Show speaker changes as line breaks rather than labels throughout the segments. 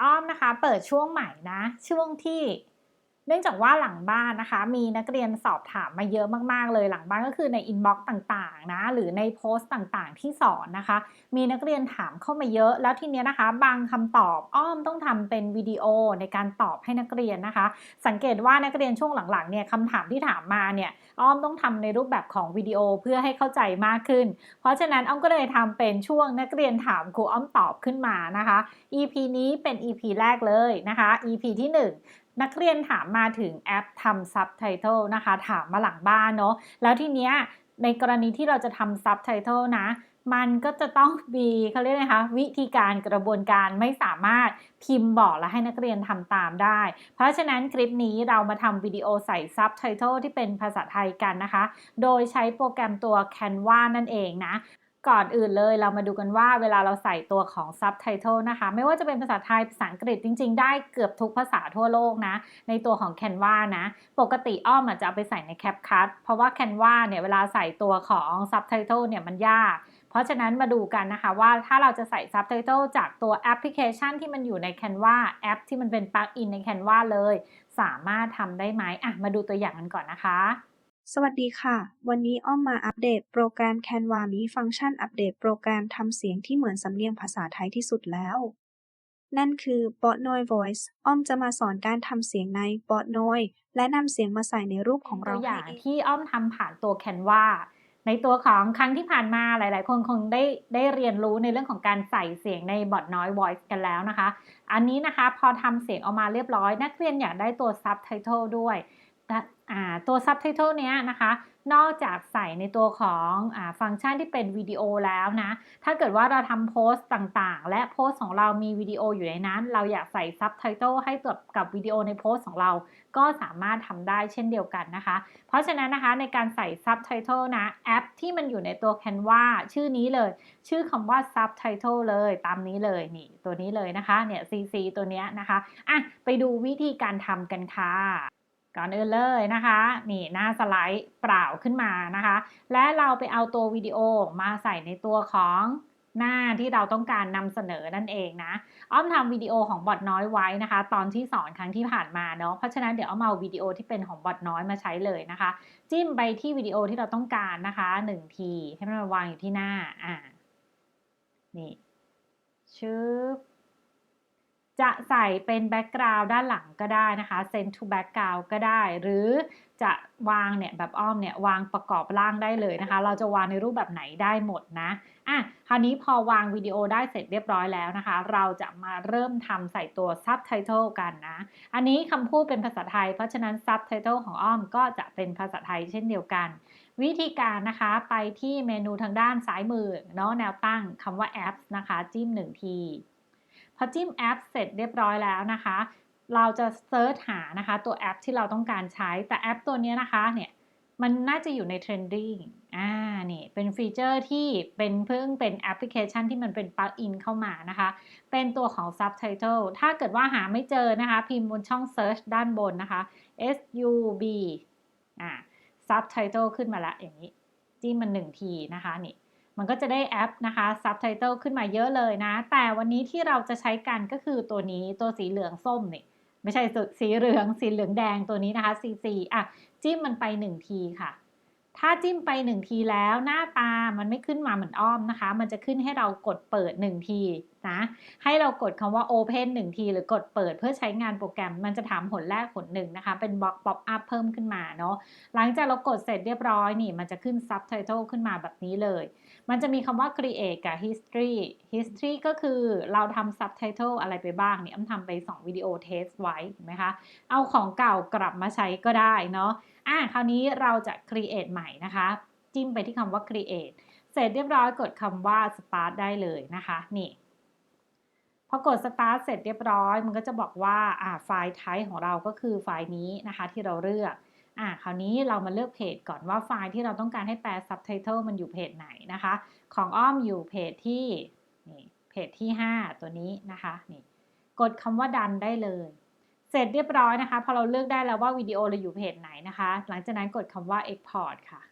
อ้อมนะคะ เปิดช่วงใหม่นะ ช่วงที่ นื่องจากว่าหลังบ้านนะคะ มีนักเรียนสอบถามมาเยอะมากๆ เลยหลังบ้านก็คือในอินบ็อกซ์ต่างๆนะหรือในโพสต์ต่างๆ ที่สอนนะคะ มีนักเรียนถามเข้ามาเยอะ แล้วทีเนี้ยนะคะ บางคำตอบอ้อมต้องทำเป็นวิดีโอในการตอบให้นักเรียนนะคะ สังเกตว่านักเรียนช่วงหลังๆเนี่ยคำถามที่ถามมาเนี่ยอ้อมต้องทำในรูปแบบของวิดีโอเพื่อให้เข้าใจมากขึ้น เพราะฉะนั้นอ้อมก็เลยทำเป็นช่วงนักเรียนถามครูอ้อมตอบขึ้นมานะคะ EP นี้เป็น EP แรกเลยนะคะ EP ที่ 1 นักเรียนถามมาถึงแอปทำซับไตเติลนะคะ ถามมาหลังบ้านเนาะแล้วทีเนี้ยในกรณีที่เราจะทำซับไตเติลนะ มันก็จะต้องมีเขาเรียกนะคะ วิธีการกระบวนการไม่สามารถพิมพ์บอกและให้นักเรียนทำตามได้ เพราะฉะนั้นคลิปนี้เรามาทำวิดีโอใส่ซับไตเติลที่เป็นภาษาไทยกันนะคะ โดยใช้โปรแกรมตัว Canva นั่นเองนะ ก่อนอื่นเลยเรามาดูกันว่าเวลาเราใส่ตัวของ Subtitle นะคะ ไม่ว่าจะเป็นภาษาไทย ภาษาอังกฤษจริง ๆ ได้เกือบทุกภาษาทั่วโลกนะ ในตัวของ Canva นะ ปกติอ้อมอาจจะเอาไปใส่ใน CapCut เพราะว่า Canva เนี่ยเวลาใส่ตัวของ Subtitle เนี่ยมันยาก เพราะฉะนั้นมาดูกันนะคะว่าถ้าเราจะใส่ Subtitle จากตัวแอปพลิเคชันที่มันอยู่ใน Canva แอปที่มันเป็นปลั๊กอินใน Canva เลย สามารถทำได้ไหมอะมาดูตัวอย่างกันก่อนนะคะ
สวัสดีค่ะ วันนี้อ้อมมาอัปเดตโปรแกรม Canva มีฟังก์ชันอัปเดตโปรแกรมทำเสียงที่เหมือนสำเนียงภาษาไทยที่สุดแล้ว นั่นคือ Bot Noi Voice อ้อมจะมาสอนการทำเสียงใน Bot Noi และนำเสียงมาใส่ในรูปของเรา
วอย่าง
ให้เอง
ที่อ้อมทำผ่านตัว Canva ในตัวของครั้งที่ผ่านมาหลาย ๆ คนคงได้ได้เรียนรู้ในเรื่องของการใส่เสียงในบอทน้อย voice กันแล้วนะคะ อันนี้นะคะพอทำเสียงออกมาเรียบร้อย นักเรียนอยากได้ตัว subtitle ด้วย ตัว subtitle เนี้ยนะคะ นอกจากใส่ในตัวของอฟังก์ชันที่เป็นวิดีโอแล้วนะ ถ้าเกิดว่าเราทำโพสต์ต่างๆ และโพสต์ของเรามีวิดีโออยู่ในนั้น เราอยากใส่ subtitle ให้กับกับวิดีโอในโพสต์ของเรา ก็สามารถทำได้เช่นเดียวกันนะคะ เพราะฉะนั้นนะคะในการใส่ subtitle นะแอปที่มันอยู่ในตัว Canva ชื่อนี้เลย ชื่อคำว่า subtitle เลยตามนี้เลยนี่ตัวนี้เลยนะคะเนี่ย CC ตัวเนี้ยนะคะอะไปดูวิธีการทำกันค่ะ ก่อนอื่นเลยนะคะ นี่หน้าสไลด์เปล่าขึ้นมานะคะ และเราไปเอาตัววิดีโอมาใส่ในตัวของหน้าที่เราต้องการนำเสนอนั่นเองนะ อ้อมทำวิดีโอของบอทน้อยไว้นะคะ ตอนที่สอนครั้งที่ผ่านมาเนาะ เพราะฉะนั้นเดี๋ยวอ้อมเอาวิดีโอที่เป็นของบอทน้อยมาใช้เลยนะคะ จิ้มไปที่วิดีโอที่เราต้องการนะคะหนึ่งทีให้มันวางอยู่ที่หน้า อ่า นี่ชึบ จะใส่เป็นแบ็กกราวด์ด้านหลังก็ได้นะคะ send to background ก็ได้ หรือจะวางเนี่ยแบบอ้อมเนี่ยวางประกอบร่างได้เลยนะคะ เราจะวางในรูปแบบไหนได้หมดนะอะคราวนี้พอวางวิดีโอได้เสร็จเรียบร้อยแล้วนะคะ เราจะมาเริ่มทำใส่ตัว Subtitle กันนะ อันนี้คำพูดเป็นภาษาไทย เพราะฉะนั้น Subtitle ของอ้อมก็จะเป็นภาษาไทยเช่นเดียวกัน วิธีการนะคะไปที่เมนูทางด้านซ้ายมือเนาะแนวตั้งคำว่า Apps นะคะ จิ้ม1ที พอจิ้มแอปเสร็จเรียบร้อยแล้วนะคะ เราจะเซิร์ชหานะคะตัวแอปที่เราต้องการใช้ แต่แอปตัวนี้นะคะเนี่ยมันน่าจะอยู่ใน trending อ่า นี่ เป็นฟีเจอร์ที่เป็นเพิ่งเป็นแอปพลิเคชันที่มันเป็นปลั๊กอินเข้ามานะคะ เป็นตัวของ subtitle ถ้าเกิดว่าหาไม่เจอนะคะ พิมพ์บนช่อง search ด้านบนนะคะ S U B อ่า subtitle ขึ้นมาล้วอย่างนี้ จิ้มมันหนึ่งทีนะคะ นี่ มันก็จะได้แอปนะคะซับไตเติลขึ้นมาเยอะเลยนะ แต่วันนี้ที่เราจะใช้กันก็คือตัวนี้ตัวสีเหลืองส้มนี่ไม่ใช่สีเหลืองสีเหลืองแดงตัวนี้นะคะ CC อะจิ้มมันไป 1 ทีค่ะ ถ้าจิ้มไป1ทีแล้วหน้าตามันไม่ขึ้นมาเหมือนอ้อมนะคะ มันจะขึ้นให้เรากดเปิด1ทีนะ ให้เรากดคำว่า Open 1 ที หรือกดเปิดเพื่อใช้งานโปรแกรม มันจะถามผลแรกผลหนึ่งนะคะ เป็นบล็อกป๊อปอัพเพิ่มขึ้นมาเนาะ หลังจากเรากดเสร็จเรียบร้อยนี่ มันจะขึ้น Subtitle ขึ้นมาแบบนี้เลย มันจะมีคำว่า create กับ history history ก็คือเราทำ subtitle อะไรไปบ้างเนี่ยอ้ำทำไป 2 วิดีโอเทสไว้เห็นไหมคะ เอาของเก่ากลับมาใช้ก็ได้เนาะ อะคราวนี้เราจะ create ใหม่นะคะ จิ้มไปที่คำว่า create เสร็จเรียบร้อยกดคำว่า start ได้เลยนะคะ นี่พอกด start เสร็จเรียบร้อย มันก็จะบอกว่าอ่าไฟล์ type ของเราก็คือไฟล์นี้นะคะที่เราเลือกอะคราวนี้เรามาเลือกเพจก่อนว่าไฟล์ที่เราต้องการให้แปล subtitle มันอยู่เพจไหนนะคะ ของอ้อมอยู่เพจที่นี่เพจที่ 5 ตัวนี้นะคะนี่กดคำว่าดันได้เลย เสร็จเรียบร้อยนะคะ พอเราเลือกได้แล้วว่าวิดีโอเราอยู่เพจไหนนะคะ หลังจากนั้นกดคำว่า export ค่ะ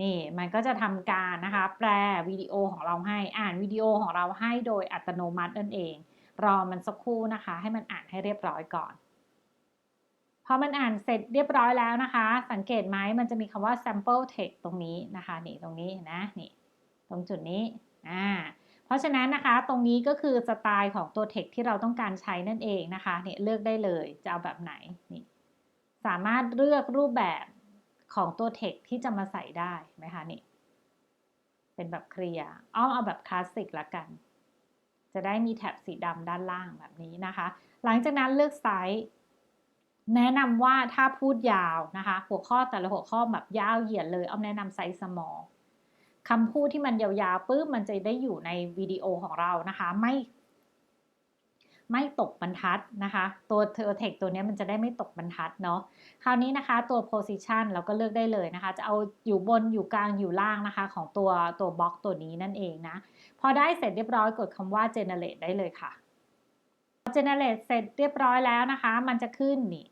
นี่มันก็จะทำการนะคะ แปลวิดีโอของเราให้อ่านวิดีโอของเราให้โดยอัตโนมัตินั่นเอง รอมันสักครู่นะคะ ให้มันอ่านให้เรียบร้อยก่อนพอมันอ่านเสร็จเรียบร้อยแล้วนะคะ สังเกตไหมมันจะมีคำว่า sample text ตรงนี้นะคะ นี่ตรงนี้นะนี่ตรงจุดนี้อ่า เพราะฉะนั้นนะคะตรงนี้ก็คือสไตล์ของตัว text ที่เราต้องการใช้นั่นเองนะคะเนี่ยเลือกได้เลยจะเอาแบบไหนนี่สามารถเลือกรูปแบบของตัว text ที่จะมาใส่ได้ไหมคะนี่เป็นแบบเคลียร์อ้อมเอาแบบคลาสสิกละกัน จะได้มีแถบสีดำด้านล่างแบบนี้นะคะ หลังจากนั้นเลือกไซส์แนะนำว่าถ้าพูดยาวนะคะ หัวข้อแต่ละหัวข้อแบบยาวเหยียดเลยเอาแนะนำไซส์ small คำพูดที่มันยาวๆปุ๊บมันจะได้อยู่ในวิดีโอของเรานะคะไม่ไม่ตกบรรทัดนะคะ ตัวเทอร์เทคตัวนี้มันจะได้ไม่ตกบรรทัดเนาะคราวนี้นะคะตัว position เราก็เลือกได้เลยนะคะ จะเอาอยู่บนอยู่กลางอยู่ล่างนะคะ ของตัวตัวบล็อกตัวนี้นั่นเองนะ พอได้เสร็จเรียบร้อยกดคำว่า generate ได้เลยค่ะ generate เสร็จเรียบร้อยแล้วนะคะ มันจะขึ้นนี่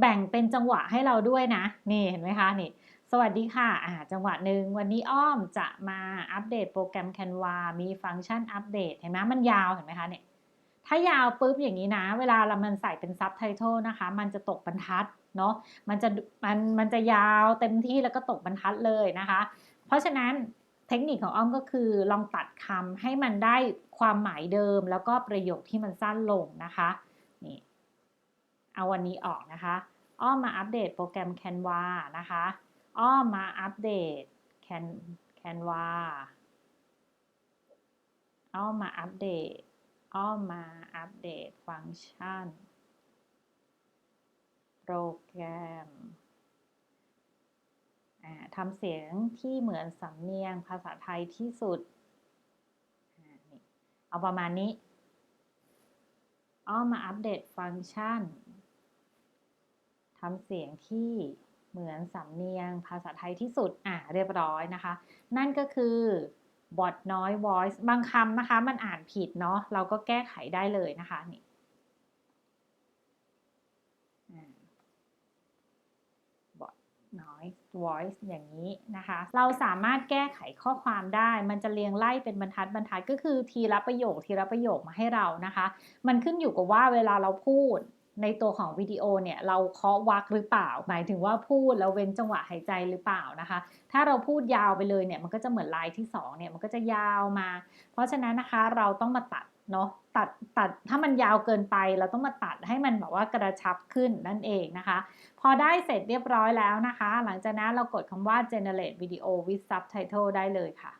แบ่งเป็นจังหวะให้เราด้วยนะ นี่เห็นไหมคะนี่ สวัสดีค่ะอ่าจังหวะหนึ่งวันนี้อ้อมจะมาอัปเดตโปรแกรม Canva มีฟังก์ชันอัปเดตเห็นไหมมันยาวเห็นไหมคะเนี่ย ถ้ายาวปุ๊บอย่างนี้นะ เวลาเรามันใส่เป็นซับไตเติลนะคะ มันจะตกบรรทัดเนาะ มันจะมันมันจะยาวเต็มที่แล้วก็ตกบรรทัดเลยนะคะ เพราะฉะนั้นเทคนิคของอ้อมก็คือลองตัดคำให้มันได้ความหมายเดิม แล้วก็ประโยคที่มันสั้นลงนะคะนี่เอาวันนี้ออกนะคะ อ้อมมาอัปเดตโปรแกรม Canva นะคะ อ้อมาอัปเดต Can Canva อ้อมาอัปเดตอ้อมาอัปเดตฟังก์ชัน โปรแกรมทำเสียงที่เหมือนสำเนียงภาษาไทยที่สุด เอาประมาณนี้ อ้อมมาอัปเดตฟังก์ชันทำเสียงที่ เหมือนสำเนียงภาษาไทยที่สุด อ่าเรียบร้อยนะคะ นั่นก็คือบอทน้อย voice บางคำนะคะ มันอ่านผิดเนาะเราก็แก้ไขได้เลยนะคะนี่บอทน้อย voice อย่างนี้นะคะ เราสามารถแก้ไขข้อความได้ มันจะเรียงไล่เป็นบรรทัดบรรทัดก็คือทีละประโยคทีละประโยคมาให้เรานะคะ มันขึ้นอยู่กับว่าเวลาเราพูด ในตัวของวิดีโอเนี่ยเราเคาะวรรคหรือเปล่า หมายถึงว่าพูดแล้วเว้นจังหวะหายใจหรือเปล่านะคะ ถ้าเราพูดยาวไปเลยเนี่ยมันก็จะเหมือนไลน์ที่2เนี่ยมันก็จะยาวมา เพราะฉะนั้นนะคะเราต้องมาตัดเนาะตัดตัดถ้ามันยาวเกินไปเราต้องมาตัดให้มันแบบว่ากระชับขึ้นนั่นเองนะคะ พอได้เสร็จเรียบร้อยแล้วนะคะ หลังจากนั้นเรากดคำว่า generate video with subtitle ได้เลยค่ะ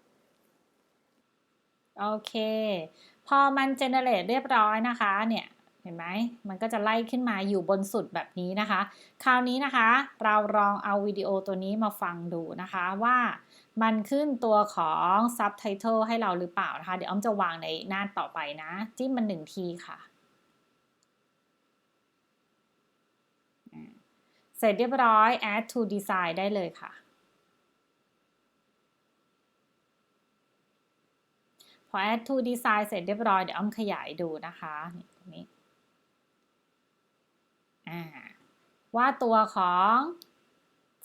โอเค พอมัน generate เรียบร้อยนะคะเนี่ย เห็นไหมมันก็จะไล่ขึ้นมาอยู่บนสุดแบบนี้นะคะ คราวนี้นะคะ เราลองเอาวิดีโอตัวนี้มาฟังดูนะคะว่ามันขึ้นตัวของ subtitle ให้เราหรือเปล่านะคะ เดี๋ยวอ้อมจะวางในหน้าต่อไปนะ จิ้มมันหนึ่งทีค่ะ เสร็จเรียบร้อย add to design ได้เลยค่ะ พอ add to design เสร็จเรียบร้อย เดี๋ยวอ้อมขยายดูนะคะนี่ตรงนี้ ว่าตัวของ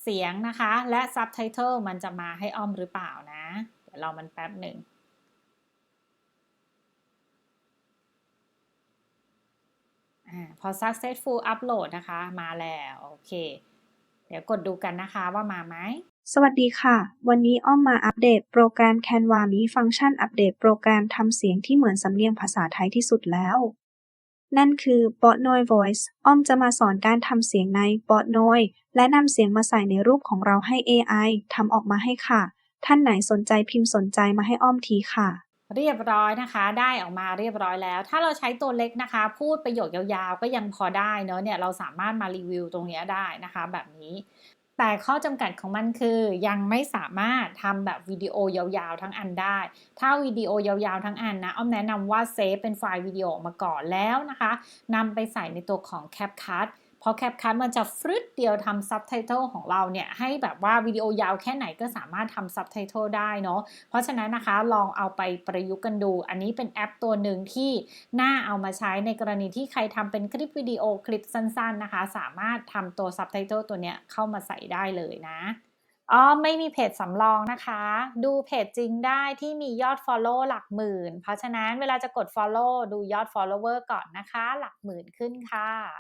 เสียงนะคะ และ subtitle มันจะมาให้อ้อมหรือเปล่านะ เดี๋ยวรอมันแป๊บหนึ่งอพอ successful upload นะคะ มาแล้วโอเค เดี๋ยวกดดูกันนะคะว่ามาไหม
สวัสดีค่ะ วันนี้อ้อมมาอัปเดตโปรแกรม Canva มีฟังก์ชันอัปเดตโปรแกรมทำเสียงที่เหมือนสำเนียงภาษาไทยที่สุดแล้ว นั่นคือ Bot Noi Voice อ้อมจะมาสอนการทำเสียงใน Bot Noi และนำเสียงมาใส่ในรูปของเราให้ AI ทำออกมาให้ค่ะ ท่านไหนสนใจพิมพ์สนใจมาให้อ้อมทีค่ะ
เรียบร้อยนะคะ ได้ออกมาเรียบร้อยแล้ว ถ้าเราใช้ตัวเล็กนะคะ พูดประโยคยาวๆ ก็ยังพอได้เนอะเนี่ยเราสามารถมารีวิวตรงนี้ได้นะคะ แบบนี้ แต่ข้อจำกัดของมันคือยังไม่สามารถทำแบบวิดีโอยาวๆทั้งอันได้ ถ้าวิดีโอยาวๆทั้งอันนะอ้อมแนะนำว่าเซฟเป็นไฟล์วิดีโอมาก่อนแล้วนะคะนำไปใส่ในตัวของ CapCut พอ CapCut มันจะฟรึดเดียวทำซับไตเติลของเราเนี่ยให้แบบว่าวิดีโอยาวแค่ไหนก็สามารถทำซับไตเติลได้เนาะเพราะฉะนั้นนะคะลองเอาไปประยุกต์กันดู อันนี้เป็นแอปตัวหนึ่งที่น่าเอามาใช้ในกรณีที่ใครทำเป็นคลิปวิดีโอคลิปสั้นๆนะคะ สามารถทำตัวซับไตเติลตัวเนี้ยเข้ามาใส่ได้เลยนะอ้อไม่มีเพจสำรองนะคะ ดูเพจจริงได้ที่มียอดฟอลโลว์หลักหมื่น เพราะฉะนั้นเวลาจะกดฟอลโลว์ดูยอดฟอลโลเวอร์ก่อนนะคะ หลักหมื่นขึ้นค่ะ